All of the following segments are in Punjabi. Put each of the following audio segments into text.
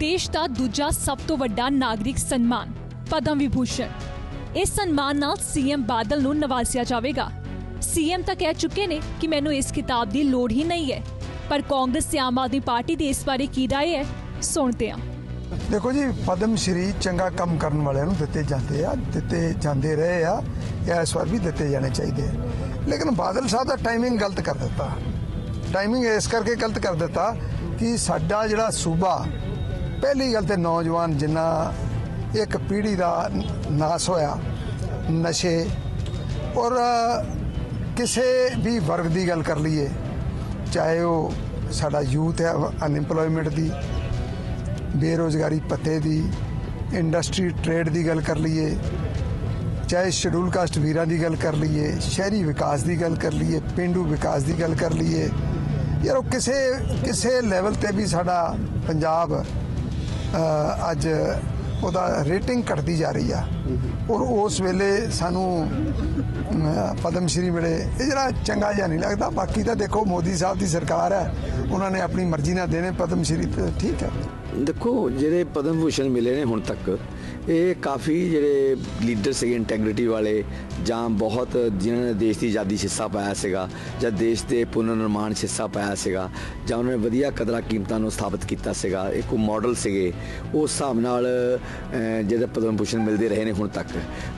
ਦੇਸ਼ ਦਾ ਦੂਜਾ ਸਭ ਤੋਂ ਵੱਡਾ ਨਾਗਰਿਕ ਸਨਮਾਨ, ਪਦਮ ਵਿਭੂਸ਼ਣ। ਇਸ ਸਨਮਾਨ ਨਾਲ ਸੀਐਮ ਬਾਦਲ ਨੂੰ ਨਵਾਜ਼ਿਆ ਜਾਵੇਗਾ। ਸੀਐਮ ਤਾਂ ਕਹਿ ਚੁੱਕੇ ਨੇ ਕਿ ਮੈਨੂੰ ਇਸ ਕਿਤਾਬ ਦੀ ਲੋੜ ਹੀ ਨਹੀਂ ਹੈ, ਪਰ ਕਾਂਗਰਸ ਤੇ ਆਮ ਆਦਮੀ ਪਾਰਟੀ ਦੀ ਇਸ ਬਾਰੇ ਕੀ ਰਾਏ ਹੈ, ਸੁਣਦੇ ਹਾਂ। ਦੇਖੋ ਜੀ, ਪਦਮ ਸ਼੍ਰੀ ਚੰਗਾ ਕੰਮ ਕਰਨ ਵਾਲਿਆਂ ਨੂੰ ਦਿੱਤੇ ਜਾਂਦੇ ਆ, ਦਿੱਤੇ ਜਾਂਦੇ ਰਹੇ ਆ, ਇਹ ਇਸ ਵਾਰ ਵੀ ਦਿੱਤੇ ਜਾਣੇ ਚਾਹੀਦੇ ਆ। ਲੇਕਿਨ ਬਾਦਲ ਸਾਹਿਬ ਦਾ ਟਾਈਮਿੰਗ ਗਲਤ ਕਰ ਦਿੱਤਾ। ਟਾਈਮਿੰਗ ਇਸ ਕਰਕੇ ਗਲਤ ਕਰ ਦਿੱਤਾ ਕਿ ਸਾਡਾ ਜਿਹੜਾ ਸੂਬਾ ਪਹਿਲੀ ਗੱਲ ਤੇ ਨੌਜਵਾਨ ਜਿੰਨਾ ਇੱਕ ਪੀੜ੍ਹੀ ਦਾ ਨਾਸ ਹੋਇਆ, ਨਸ਼ੇ ਔਰ ਕਿਸੇ ਵੀ ਵਰਗ ਦੀ ਗੱਲ ਕਰ ਲਈਏ, ਚਾਹੇ ਉਹ ਸਾਡਾ ਯੂਥ ਹੈ ਅਨਇੰਪਲੋਇਮੈਂਟ ਦੀ, ਬੇਰੋਜ਼ਗਾਰੀ ਪੱਤੇ ਦੀ ਇੰਡਸਟਰੀ ਟ੍ਰੇਡ ਦੀ ਗੱਲ ਕਰ ਲਈਏ, ਚਾਹੇ ਸ਼ਡਿਊਲ ਕਾਸਟ ਵੀਰਾਂ ਦੀ ਗੱਲ ਕਰ ਲਈਏ, ਸ਼ਹਿਰੀ ਵਿਕਾਸ ਦੀ ਗੱਲ ਕਰ ਲਈਏ, ਪਿੰਡੂ ਵਿਕਾਸ ਦੀ ਗੱਲ ਕਰ ਲਈਏ, ਯਾਰ ਉਹ ਕਿਸੇ ਕਿਸੇ ਲੈਵਲ ਤੇ ਵੀ ਸਾਡਾ ਪੰਜਾਬ ਅੱਜ ਉਹਦਾ ਰੇਟਿੰਗ ਘਟਦੀ ਜਾ ਰਹੀ ਆ। ਔਰ ਉਸ ਵੇਲੇ ਸਾਨੂੰ ਪਦਮ ਸ਼੍ਰੀ ਮਿਲੇ। ਇਹ ਜਿਹੜਾ ਚੰਗਾ ਜਿਹਾ ਨਹੀਂ ਲੱਗਦਾ। ਬਾਕੀ ਤਾਂ ਦੇਖੋ, ਮੋਦੀ ਸਾਹਿਬ ਦੀ ਸਰਕਾਰ ਹੈ। ਉਹਨਾਂ ਨੇ ਆਪਣੀ ਮਰਜ਼ੀ ਨਾਲ ਦੇਣੇ ਪਦਮ ਸ਼੍ਰੀ ਠੀਕ ਹੈ। ਦੇਖੋ, ਜਿਹੜੇ ਪਦਮ ਭੂਸ਼ਣ ਮਿਲੇ ਨੇ ਹੁਣ ਤੱਕ, ਇਹ ਕਾਫੀ ਜਿਹੜੇ ਲੀਡਰ ਸੀਗੇ ਇੰਟੈਗ੍ਰਿਟੀ ਵਾਲੇ, ਜਾਂ ਬਹੁਤ ਜਿਨ੍ਹਾਂ ਨੇ ਦੇਸ਼ ਦੀ ਆਜ਼ਾਦੀ 'ਚ ਹਿੱਸਾ ਪਾਇਆ ਸੀਗਾ, ਜਾਂ ਦੇਸ਼ ਦੇ ਪੁਨਰ ਨਿਰਮਾਣ 'ਚ ਹਿੱਸਾ ਪਾਇਆ ਸੀਗਾ, ਜਾਂ ਉਹਨਾਂ ਨੇ ਵਧੀਆ ਕਦਰਾਂ ਕੀਮਤਾਂ ਨੂੰ ਸਥਾਪਿਤ ਕੀਤਾ ਸੀਗਾ, ਇੱਕ ਮਾਡਲ ਸੀਗੇ, ਉਸ ਹਿਸਾਬ ਨਾਲ ਜਿਹੜੇ ਪਦਮ ਭੂਸ਼ਣ ਮਿਲਦੇ ਰਹੇ ਨੇ ਹੁਣ ਤੱਕ।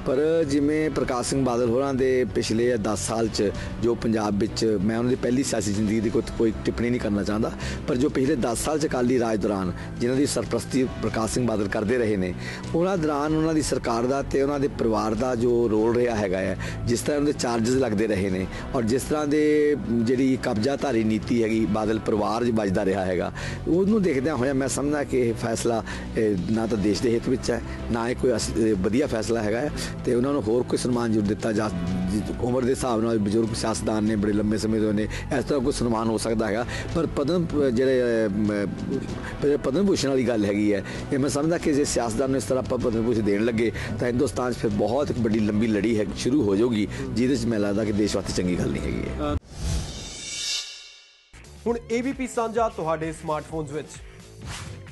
ਪਰ ਜਿਵੇਂ ਪ੍ਰਕਾਸ਼ ਸਿੰਘ ਬਾਦਲ ਹੋਰਾਂ ਦੇ ਪਿਛਲੇ 10 ਸਾਲ 'ਚ ਜੋ ਪੰਜਾਬ ਵਿੱਚ ਮੈਂ ਉਹਨਾਂ ਦੀ ਪਹਿਲੀ ਸਿਆਸੀ ਜ਼ਿੰਦਗੀ ਦੀ ਕੋਈ ਕੋਈ ਟਿੱਪਣੀ ਨਹੀਂ ਕਰਨਾ ਚਾਹੁੰਦਾ। ਪਰ ਜੋ ਪਿਛਲੇ 10 ਸਾਲ 'ਚ ਅਕਾਲੀ ਰਾਜ ਦੌਰਾਨ ਜਿਨ੍ਹਾਂ ਦੀ ਸਰਪ੍ਰਸਤੀ ਪ੍ਰਕਾਸ਼ ਸਿੰਘ ਬਾਦਲ ਕਰਦੇ ਰਹੇ ਨੇ, ਉਹਨਾਂ ਦੌਰਾਨ ਉਹਨਾਂ ਦੀ ਸਰਕਾਰ ਦਾ ਤੇ ਉਹਨਾਂ ਦੇ ਪਰਿਵਾਰ ਦਾ ਜੋ ਰੋਲ ਰਿਹਾ ਹੈਗਾ ਹੈ ਜਿਸ ਤਰ੍ਹਾਂ ਉਹਦੇ ਚਾਰजेस ਲੱਗਦੇ ਰਹੇ ਨੇ ਔਰ ਜਿਸ ਤਰ੍ਹਾਂ ਦੇ ਜਿਹੜੀ ਕਬਜ਼ਾਧਾਰੀ ਨੀਤੀ ਹੈਗੀ, ਬਾਦਲ ਪਰਿਵਾਰ 'ਚ ਵੱਜਦਾ ਰਿਹਾ ਹੈਗਾ, ਉਹਨੂੰ ਦੇਖਦਿਆਂ ਹੋਇਆ ਮੈਂ ਸਮਝਦਾ ਕਿ ਇਹ ਫੈਸਲਾ ਨਾ ਤਾਂ ਦੇਸ਼ ਦੇ ਹਿੱਤ ਵਿੱਚ ਹੈ। ਨਾ ਇਹ ਕੋਈ ਅਸ- ਵਧੀਆ ਫੈਸਲਾ ਹੈਗਾ ਹੈ ਤੇ ਉਹਨਾਂ ਨੂੰ ਹੋਰ ਕੋਈ ਸਨਮਾਨ ਜ਼ਰੂਰ ਦਿੱਤਾ ਜਾ ਜਿ- ਉਮਰ ਦੇ ਹਿਸਾਬ ਨਾਲ ਬਜ਼ੁਰਗ ਸਿਆਸਤਦਾਨ ਨੇ, ਬੜੇ ਲੰਬੇ ਸਮੇਂ ਤੋਂ ਨੇ, ਇਸ ਤਰ੍ਹਾਂ ਕੋਈ ਸਨਮਾਨ ਹੋ ਸਕਦਾ ਹੈਗਾ। ਪਰ ਪਦਮ ਜਿਹੜੇ ਪਦਮ ਭੂਸ਼ਣ ਵਾਲੀ ਗੱਲ ਹੈਗੀ ਹੈ, ਇਹ ਮੈਂ ਸਮਝਦਾ ਕਿ ਜੇ ਸਿਆਸਤਦਾਨ ਨੂੰ ਇਸ ਤਰ੍ਹਾਂ ਆਪਾਂ ਪਦਮ ਭੂਸ਼ਣ ਦੇਣ ਲੱਗੇ, ਤਾਂ ਹਿੰਦੁਸਤਾਨ 'ਚ ਫਿਰ ਬਹੁਤ ਵੱਡੀ, ਲੰਬੀ ਲੜੀ ਹੈ, ਸ਼ੁਰੂ ਹੋ ਜਾਊਗੀ, ਜਿਹਦੇ 'ਚ ਮੈਨੂੰ ਲੱਗਦਾ ਕਿ ਦੇਸ਼ ਵਾਸਤੇ ਚੰਗੀ ਗੱਲ ਨਹੀਂ ਹੈਗੀ ਹੈ। ਹੁਣ ABP ਸਾਂਝਾ ਤੁਹਾਡੇ ਸਮਾਰਟਫੋਨਸ ਵਿੱਚ।